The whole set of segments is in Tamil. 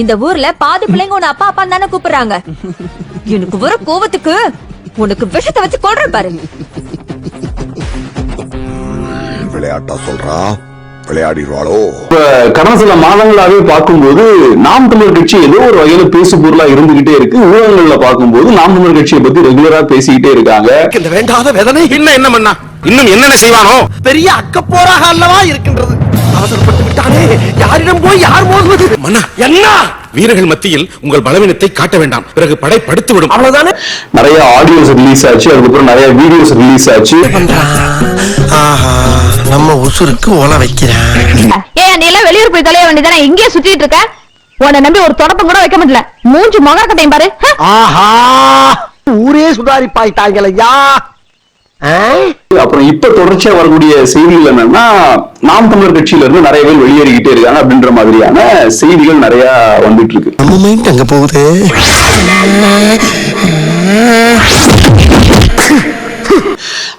இந்த ஊர்ல பாதி பிள்ளைங்க உன்னை அப்பா அப்பா தானே கூப்பிடுறாங்க. எனக்கு வர கோவத்துக்கு உனக்கு விஷத்தை வச்சு கொள்றேன் பாரு. விளையாட்டா சொல்றா? விளையாடிடுவாளோ? இப்ப கடந்த சில மாதங்களாவே பார்க்கும்போது நாம் தமிழர் கட்சி ஏதோ ஒரு வகையில பேசு பொருளா இருந்துகிட்டே இருக்கு. ஊடகங்கள்ல பார்க்கும்போது நாம் தமிழர் கட்சியை பத்தி ரெகுலரா பேசிக்கிட்டே இருக்காங்க. இந்த வேண்டாத வேதனை. இன்னும் என்ன பண்ணா இன்னும் என்னென்ன செய்வானோ? பெரிய அக்கப்போராக அல்லவா இருக்கின்றது? அவசரப்பட்டு விட்டானே யாரிடம் போய் யார் மோதுவது? மன்னா என்ன? வீரர்கள் மத்தியில் உங்கள் பலவீனத்தை காட்ட வேண்டாம். பிறகு படை படுத்து விடும் அவ்வளவுதானே? நிறைய ஆடியோஸ் ரிலீஸ் ஆச்சு அதுக்கப்புறம் நிறைய வீடியோஸ் ரிலீஸ் ஆச்சு. ஆஹா நம்ம உசுருக்கு ஓல வைக்கிறேன். ஏன் நீ எல்லாம் வெளியூர் போய் தொலைய வேண்டியதானே? இங்கேயே சுத்திட்டு இருக்க? உன்னை நம்பி ஒரு தொடப்பம் கூட வைக்க முடியல. மூஞ்சி முகரக்கட்டையும் பாரு! ஆஹா ஊரே சுதாரிப்பாயிட்டாங்களையா அப்புறம் இப்ப தொடர்ச்சியா வரக்கூடிய செய்திகள் என்னன்னா நாம் தமிழர் கட்சியில இருந்து நிறைய பேர் வெளியேறிக்கிட்டே இருக்காங்க அப்படின்ற மாதிரியான செய்திகள் நிறைய வந்துட்டு இருக்கு நம்ம மைண்ட் அங்க போகுது?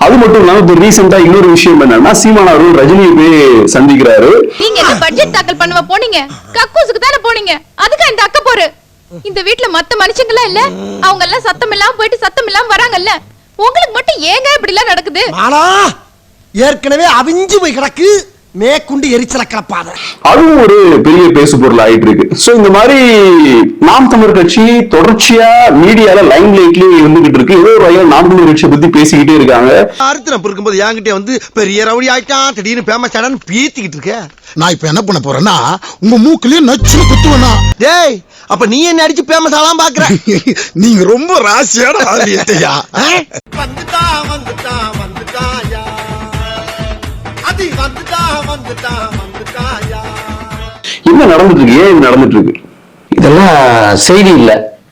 அது மட்டும் இல்லாம இப்ப ரீசெண்டா இன்னொரு விஷயம் என்னன்னா சீமான் அவர்கள் ரஜினியை போய் சந்திக்கிறாரு. நீங்க இந்த பட்ஜெட் தாக்கல் பண்ணுவ போனீங்க. கக்கூசுக்கு தானே போனீங்க. அதுக்கா இந்த அக்க போரு? இந்த வீட்ல மத்த மனுஷங்களா இல்ல? அவங்க எல்லாம் சத்தம் இல்லாம போயிட்டு சத்தம் இல்லாம வராங்கல்ல? உங்களுக்கு மட்டும் ஏங்க இப்படி எல்லாம் நடக்குது? ஆனா ஏற்கனவே அவிஞ்சு போய் கிடக்கு. மேற்குண்டு எரிச்சல கிளப்பாத அதுவும் ஒரு பெரிய பேசு பொருள் ஆயிட்டு இருக்கு சோ இந்த மாதிரி நாம் தமிழர் கட்சி தொடர்ச்சியா மீடியால லைம் லைட்லயே இருந்துகிட்டு இருக்கு. ஏதோ ஒரு வகையில் நாம் தமிழர் கட்சியை பத்தி பேசிக்கிட்டே இருக்காங்க. அறுத்தினப்பு இருக்கும்போது என்கிட்ட வந்து பெரிய ரவுடி ஆயிட்டான். திடீர்னு ஃபேமஸ் ஆடான்னு பீத்திக்கிட்டு இருக்க. நான் இப்ப என்ன பண்ண போறேன்னா உங்க மூக்குலயே நச்சு குத்துவேனா? டேய் அப்ப நீ என்ன அடிச்சு ஃபேமஸ் ஆலாம் பாக்குற? நீங்க ரொம்ப ராசியான ஆதியத்தையா வந்துட்டா வந்துட்டா. என்ன நடந்துட்டு இருக்கு ஏன் நடந்துட்டு இருக்கு இதெல்லாம் செய்தி இல்ல.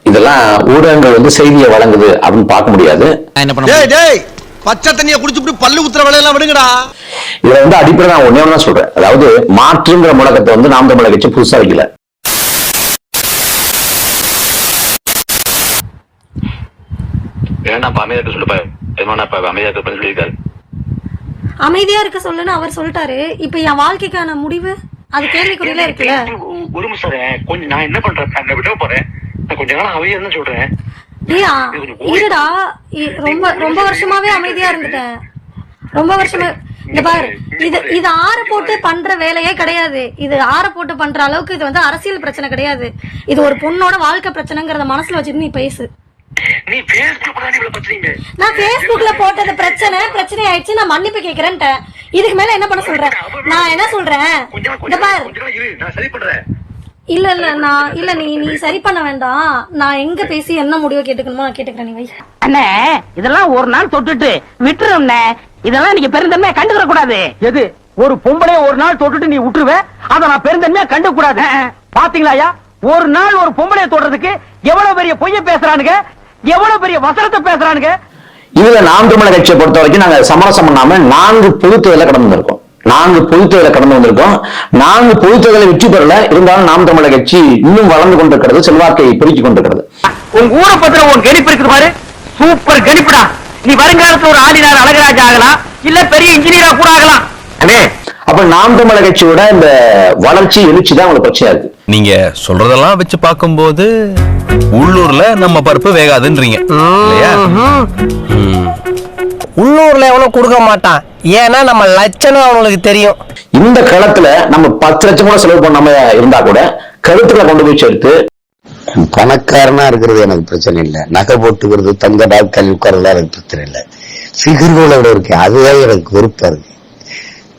இதெல்லாம் ஊடகங்கள் வந்து செய்தியை வழங்குது அப்படின்னு பார்க்க முடியாது. டேய் டேய் பச்சை தண்ணிய குடிச்சுட்டு பல்லு குத்துற வேலையெல்லாம் விடுங்கடா. இதுல வந்து அடிப்படை நான் ஒண்ணு தான் சொல்றேன். அதாவது மாற்றுங்கிற முழக்கத்தை வந்து நாம் தமிழக கட்சி புதுசா வைக்கல. வேணாம் அமைதியாக சொல்லுப்பா. எதுவானாப்பா அமைதியாக பண்ணி சொல்லியிருக்காரு. அமைதியா இருக்க சொல்லுன்னு அவர் சொல்லிட்டாரு. இப்ப என் வாழ்க்கைக்கான முடிவு? அது கேள்விக்குறியில இருக்குல்ல? ஒரு நிமிஷம். கொஞ்சம் நான் என்ன பண்றேன்? விட போறேன். கொஞ்ச நாள் அமைதியா தான் சொல்றேன். ஏயா இருடா. ரொம்ப ரொம்ப வருஷமாவே அமைதியா இருந்துட்டேன். ரொம்ப வருஷமா இந்த பாரு. இது இது ஆற போட்டு பண்ற வேலையே கிடையாது. இது ஆற போட்டு பண்ற அளவுக்கு இது வந்து அரசியல் பிரச்சனை கிடையாது. இது ஒரு பொண்ணோட வாழ்க்கை பிரச்சனைங்கிறத மனசுல வச்சுட்டு நீ பேசு. நீ பேஸ்புக் தான் இவ்வளவு பிரச்சனைங்க நான் Facebookல போட்டது பிரச்சனை பிரச்சனை ஆயிடுச்சு நான் மன்னிப்பு கேக்குறேன்ட்டேன். இதுக்கு மேல என்ன பண்ண சொல்றேன் நான் என்ன சொல்றேன்? இந்த பாரு. நான் சரி பண்றேன். இல்ல இல்ல நான் இல்ல நீ நீ சரி பண்ண வேண்டாம். நான் எங்க பேசி என்ன முடிவு கேட்டுக்கணுமோ நான் கேட்டுக்கிறேன் நீ வை. அண்ணே இதெல்லாம் ஒரு நாள் தொட்டுட்டு விட்டுரும்ண்ணே. இதெல்லாம் நீங்க பெருந்தன்மையா கண்டுக்கிற கூடாது. எது? ஒரு பொம்பளைய ஒரு நாள் தொட்டுட்டு நீ விட்டுருவ? அத நான் பெருந்தன்மையா கண்டு கூடாது. பாத்தீங்களாயா ஒரு நாள் ஒரு பொம்பளைய தொடுறதுக்கு எவ்வளவு பெரிய பொய்ய பேசுறானுங்க? எவ்வளவு பெரிய வசனத்தை பேசுறானுங்க? இதுல நாம் தமிழக கட்சியை பொறுத்த வரைக்கும் நாங்க சமரசம் பண்ணாம நான்கு பொதுத்தேர்தல கடந்து வந்திருக்கோம். நான்கு பொதுத்தேர்தல கடந்து வந்திருக்கோம். நான்கு பொதுத்தேர்தலை வெற்றி பெறல. இருந்தாலும் நாம் தமிழக கட்சி இன்னும் வளர்ந்து கொண்டிருக்கிறது செல்வாக்கை பெருக்கிக் கொண்டிருக்கிறது. உங்க ஊரை பத்திர உன் கணிப்பு இருக்குது பாரு. சூப்பர் கணிப்புடா. நீ வருங்காலத்துல ஒரு ஆளினார் அழகராஜ் ஆகலாம். இல்ல பெரிய இன்ஜினியரா கூட ஆகலாம். அண்ணே அப்ப நாம் தமிழக கட்சியோட இந்த வளர்ச்சி எழுச்சி தான் உங்களுக்கு பிரச்சனையா இருக்கு. நீங்க சொல்றதெல்லாம் வச்சு பார்க்கும்போது உள்ளூர்ல நம்ம பருப்பு வேகாதுன்றீங்க. இல்லையா? உள்ளூர்ல எவனும் கொடுக்க மாட்டான். ஏன்னா நம்ம லட்சணம் அவனுக்கு தெரியும். இந்த களத்துல நம்ம பத்து லட்சம் கூட செலவு பண்ணாம இருந்தா கூட கருத்துல கொண்டு போய் சேர்த்து பணக்காரனா இருக்கிறது எனக்கு பிரச்சனை இல்ல. நகை போட்டுக்கிறது தங்க டாக்டர் உட்கார்றதா எனக்கு பிரச்சனை இல்ல. ஃபிகர்களோட இருக்கு அதுதான் எனக்கு வெறுப்பா இருக்கு.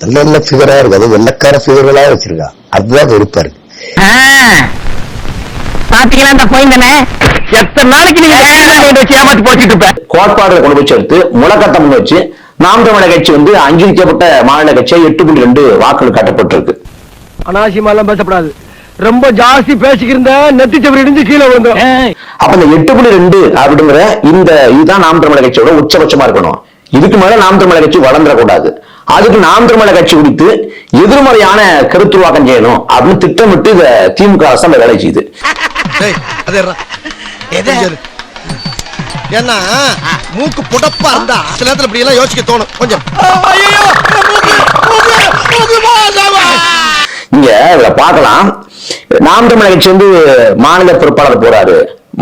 நல்ல நல்ல ஃபிகரா இருக்கு அது வெள்ளக்கார ஃபிகர்களா வச்சிருக்கான் அதுதான் வெறுப்பா இருக்கு. பாத்தீங்களா இந்த போயிருந்தனே எத்தனை நாளைக்கு நீங்க ஏமாத்தி போச்சுட்டு இருப்ப? கோட்பாடுகளை கொண்டு போய் சேர்த்து முழக்கத்தை முன் வச்சு நாம் தமிழக கட்சி வந்து அங்கீகரிக்கப்பட்ட மாநில கட்சியை எட்டு புள்ளி ரெண்டு வாக்குகள் காட்டப்பட்டிருக்கு. அனாவசியமா எல்லாம் பேசப்படாது. ரொம்ப ஜாஸ்தி பேசிக்கிருந்த நெத்தி சவரி இடிஞ்சு கீழே விழுந்தோம் அப்ப இந்த எட்டு புள்ளி ரெண்டு அப்படிங்கிற இந்த இதுதான் நாம் தமிழக கட்சியோட உச்சபட்சமா இருக்கணும். இதுக்கு மேல நாம் தமிழக கட்சி வளர்ந்துடக்கூடாது அதுக்கு நாம் தமிழக கட்சி குறித்து எதிர்மறையான கருத்துருவாக்கம் செய்யணும் அப்படின்னு திட்டமிட்டு இத திமுக அரசு அந்த வேலை செய்யுது. ஏன்னா மூக்கு புடப்பா இருந்தா சில நேரத்துல இப்படி எல்லாம் யோசிக்க தோணும். கொஞ்சம். இங்க இதுல பார்க்கலாம். நாம் தமிழர் கட்சி வந்து மாநில பொறுப்பாளர் போறாரு.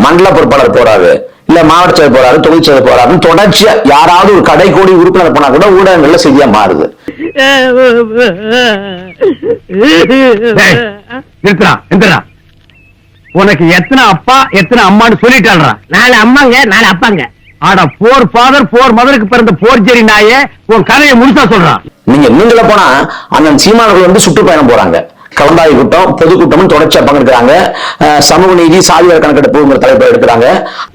மண்டல பொறுப்பாளர் போறாரு. இல்ல மாவட்ட செயலர் போறாரு தொகுதி செயலர் போறாருன்னு தொடர்ச்சியா யாராவது ஒரு கடை கோடி உறுப்பினர் போனா கூட ஊடகங்கள்ல செய்தியா மாறுது. உனக்கு எத்தனை அப்பா எத்தனை அம்மான்னு சொல்லிட்டாள்றா நாலு அம்மாங்க நாலு அப்பாங்க. ஆட போர் ஃபாதர் போர் மதருக்கு பிறந்த போர் ஜெரி நாயே உன் கதையை முழுசா சொல்றான் நீங்க நீங்கள போனா அண்ணன் சீமானவர்கள் வந்து சுற்றுப்பயணம் போறாங்க. கலந்தாய் கூட்டம் பொதுக்கூட்டமும் தொடர்ச்சியா பங்கெடுக்கிறாங்க. சமூக நீதி சாதிவார கணக்கெடுப்புங்கிற தலைப்பை எடுக்கிறாங்க.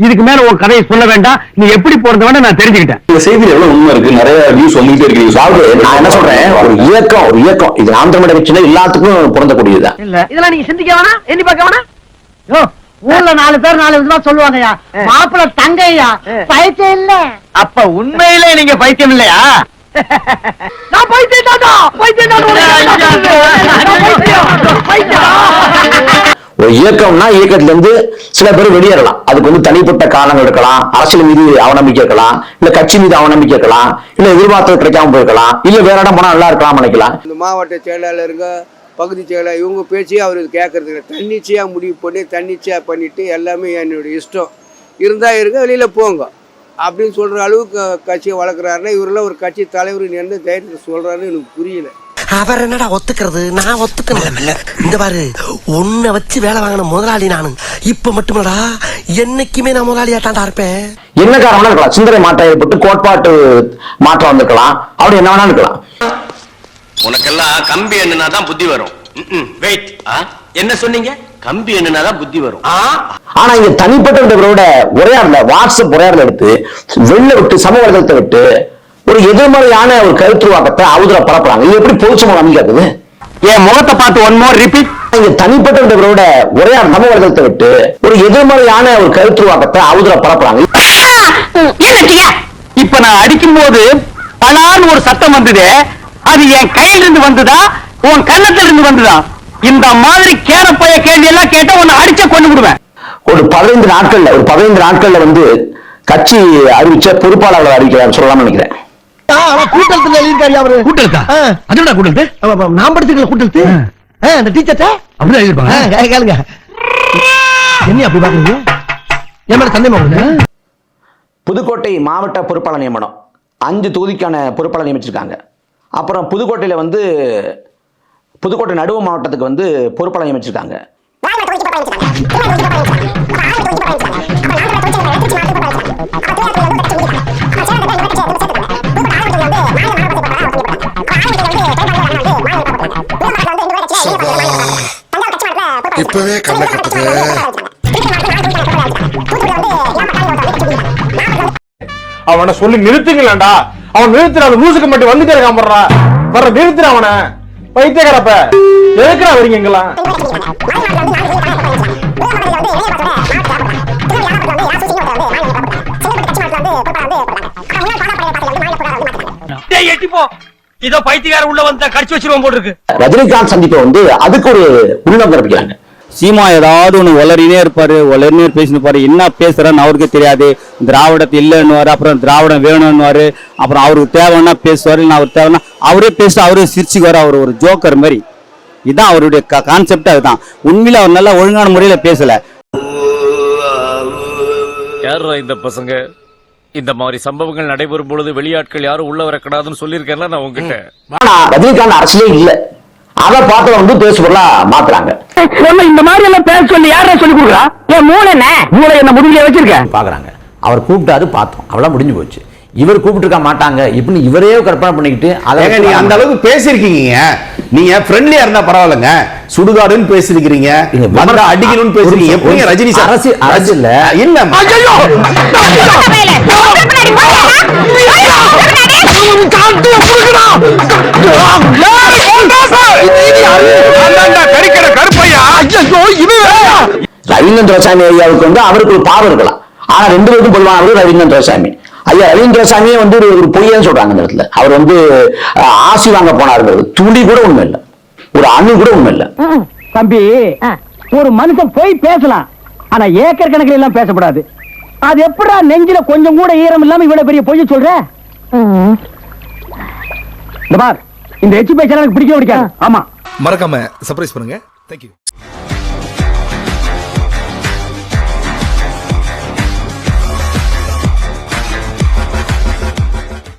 இதுக்கு மேல உன் கதையை சொல்ல வேண்டாம். நீ எப்படி போறத நான் தெரிஞ்சுக்கிட்டேன். இந்த செய்தியில எவ்வளவு உண்மை இருக்கு? நிறைய நியூஸ் வந்துகிட்டே இருக்கு. அதாவது நான் என்ன சொல்றேன்? ஒரு இயக்கம் ஒரு இயக்கம். இது நாம் தமிழர் கட்சியில எல்லாத்துக்கும் பொருந்தக்கூடியதுதான் இல்ல. இதெல்லாம் நீங்க சிந்திக்க வேணாம் எண்ணி பார்க்க வேணாம் யோ ஊர்ல நாலு பேர் நாலு விதமா சொல்லுவாங்கய்யா. மாப்பிள்ள தங்கையா? பைத்தியம் இல்ல. அப்ப உண்மையிலே நீங்க பைத்தியம் இல்லையா? நான் பைத்தியம்? தாண்டா பைத்தியம். ஒரு இயக்கம்னா இயக்கத்துல இருந்து சில பேர் வெளியேறலாம். அதுக்கு வந்து தனிப்பட்ட காரணங்கள் இருக்கலாம். அரசியல் மீது அவநம்பிக்கை இருக்கலாம். இல்ல கட்சி மீது அவநம்பிக்கை இருக்கலாம். இல்ல எதிர்பார்த்தது கிடைக்காம போயிருக்கலாம். இல்ல வேற இடம் போனா நல்லா இருக்கலாம் நினைக்கலாம். இந்த மாவட்ட செயலாளருங்க பகுதி செயலாளர் இவங்க பேச்சு அவர் கேட்கறது இல்லை. தன்னிச்சையாக முடிவு பண்ணி தன்னிச்சையாக பண்ணிட்டு எல்லாமே என்னுடைய இஷ்டம். இருந்தால் இருங்க வெளியில் போங்க. அப்படின்னு சொல்கிற அளவுக்கு கட்சியை வளர்க்குறாருன்னா இவரெல்லாம் ஒரு கட்சி தலைவர் என்ன தைரியத்தை சொல்கிறாருன்னு எனக்கு புரியல. அவர் என்னடா ஒத்துக்கிறது? நான் ஒத்துக்கணும். இந்த பாரு உன்னை வச்சு வேலை வாங்கின முதலாளி நானு. இப்ப மட்டுமல்லடா என்னைக்குமே நான் முதலாளியாட்டாண்டா இருப்பேன். என்ன காரணம்னா இருக்கலாம். சிந்தனை மாற்றம் ஏற்பட்டு கோட்பாட்டு மாற்றம் வந்திருக்கலாம். அப்படி என்ன வேணா இருக்கலாம். உனக்கெல்லாம் கம்பி எண்ணுனா தான் புத்தி வரும். வெயிட் என்ன சொன்னீங்க? கம்பி எண்ணுனா தான் புத்தி வரும். ஆனா இங்க தனிப்பட்ட விட உரையாடல வாட்ஸ்அப் உரையாடல எடுத்து வெளில விட்டு சமூக வலைதளத்தை விட்டு ஒரு எதிர்மறையான ஒரு கருத்துருவாக்கத்தை அவதுல பரப்புறாங்க. இது எப்படி பொது சமூகம் அமைக்காது என் முகத்தை பார்த்து ஒன் மோர் ரிப்பீட் இங்க தனிப்பட்ட விட உரையாட சமூக வலைதளத்தை விட்டு ஒரு எதிர்மறையான ஒரு கருத்துருவாக்கத்தை அவதுல பரப்புறாங்க. இப்ப நான் அடிக்கும் போது பலான்னு ஒரு சத்தம் வந்தது அது என் கையில இருந்து வந்ததா உன் கன்னத்துல இருந்து வந்ததா? இந்த மாதிரி கேரப்பைய கேள்வி எல்லாம் கேட்டா உன்னை அடிச்ச கொண்டு விடுவேன். ஒரு பதினைந்து நாட்கள்ல ஒரு பதினைந்து நாட்கள்ல வந்து கட்சி அறிவிச்ச பொறுப்பாளர்கள் அறிவிக்கிறார் சொல்லலாம்னு நினைக்கிறேன். கூட்டத்துல எழுதிருக்காரு அவரு. கூட்டத்தா அதுடா கூட்டத்து நான் படிச்சுக்கல கூட்டத்து அந்த டீச்சர்ட்ட அப்படிதான் எழுதிருப்பாங்க கேளுங்க. என்ன அப்படி பாக்குறீங்க என் மேல சந்தேகமா உங்களுக்கு புதுக்கோட்டை மாவட்ட பொறுப்பாளர் நியமனம். அஞ்சு தொகுதிக்கான பொறுப்பாளர் நியமிச்சிருக்காங்க. அப்புறம் புதுக்கோட்டையில வந்து புதுக்கோட்டை நடுவு மாவட்டத்துக்கு வந்து பொறுப்பாளர் நியமிச்சிருக்காங்க. இப்பவே கண்ணை கட்டுது அவனை சொல்லி நிறுத்துங்களேன்டா அவன் நிறுத்துற அந்த மூசுக்கு மட்டும் வந்துட்டே இருக்கான் வர்ற நிறுத்துற அவனை. பைத்தியக்காரப்ப. எதுக்குறா வரீங்க எங்கெல்லாம் இதோ பைத்தியக்கார உள்ள வந்தா கடிச்சு வச்சிருவோம் போட்டுருக்கு ரஜினிகாந்த் சந்திப்பை வந்து அதுக்கு ஒரு உள்ளம் பிறப்பிக்கிறாங்க சீமா ஏதாவது ஒண்ணு உளறினே இருப்பாரு உளறினே பேசினு இருப்பாரு. என்ன பேசுறான்னு அவருக்கு தெரியாது. திராவிடத்தை இல்லைன்னுவாரு அப்புறம் திராவிடம் வேணும்னுவாரு அப்புறம் அவருக்கு தேவைன்னா பேசுவாரு இல்லை அவருக்கு தேவைன்னா அவரே பேசி அவரே சிரிச்சுக்குவாரு. அவர் ஒரு ஜோக்கர் மாதிரி. இதுதான் அவருடைய கான்செப்ட் அதுதான். உண்மையில அவர் நல்லா ஒழுங்கான முறையில பேசல. யாரா இந்த பசங்க? இந்த மாதிரி சம்பவங்கள் நடைபெறும் பொழுது வெளியாட்கள் யாரும் உள்ள வரக்கூடாதுன்னு சொல்லியிருக்கேன்ல நான் உங்ககிட்ட. ரஜினிகாந்த் அரசியலே இல்ல. அதை பார்த்து வந்து பேசுபொருளா மாத்துறாங்க. இந்த மாதிரி எல்லாம் பேச சொல்லி யாரா சொல்லி கொடுக்குறா? என் மூளை என்ன? மூளை என்ன முதுகில வச்சிருக்கேன் பாக்குறாங்க. அவர் கூப்பிட்டாரு பார்த்தோம். அவ்வளவு முடிஞ்சு போச்சு. இவர் கூப்பிட்டு மாட்டாங்க. இப்படின்னு இவரே கற்பனை பண்ணிக்கிட்டு அதை நீங்க அந்த அளவுக்கு பேசிருக்கீங்க நீங்க ஃப்ரெண்ட்லியா இருந்தா பரவாயில்லைங்க. சுடுகாடுன்னு பேசிருக்கீங்க வந்தா அடிக்கணும்னு பேசுறீங்க. எப்படிங்க ரஜினி சார்? அரசு அரசு இல்ல இல்ல ரவீந்திரன் துரைசாமி ஐயாவுக்கு வந்து அவருக்கு ஒரு பாவம் இருக்கலாம். ஆனா ரெண்டு பேருக்கும் பொதுவானவர் ரவீந்திரன் துரைசாமி. ஐயா ரவீந்திர துரைசாமியே வந்து ஒரு ஒரு பொய்யன்னு சொல்றாங்க இந்த இடத்துல. அவர் வந்து ஆசி வாங்க போனாருங்கிறது துளி கூட உண்மை இல்லை. ஒரு அணு கூட உண்மை இல்லை. தம்பி ஒரு மனுஷன் போய் பேசலாம். ஆனா ஏக்கர் கணக்கில் எல்லாம் பேசக்கூடாது அது எப்படா நெஞ்சில கொஞ்சம் கூட ஈரம் இல்லாம இவ்வளவு பெரிய பொய்ய சொல்ற? இந்த பார் இந்த எச்சு பேச்ச எனக்கு பிடிக்க பிடிக்காது. ஆமா. மறக்காம சர்ப்ரைஸ் பண்ணுங்க. தேங்க்யூ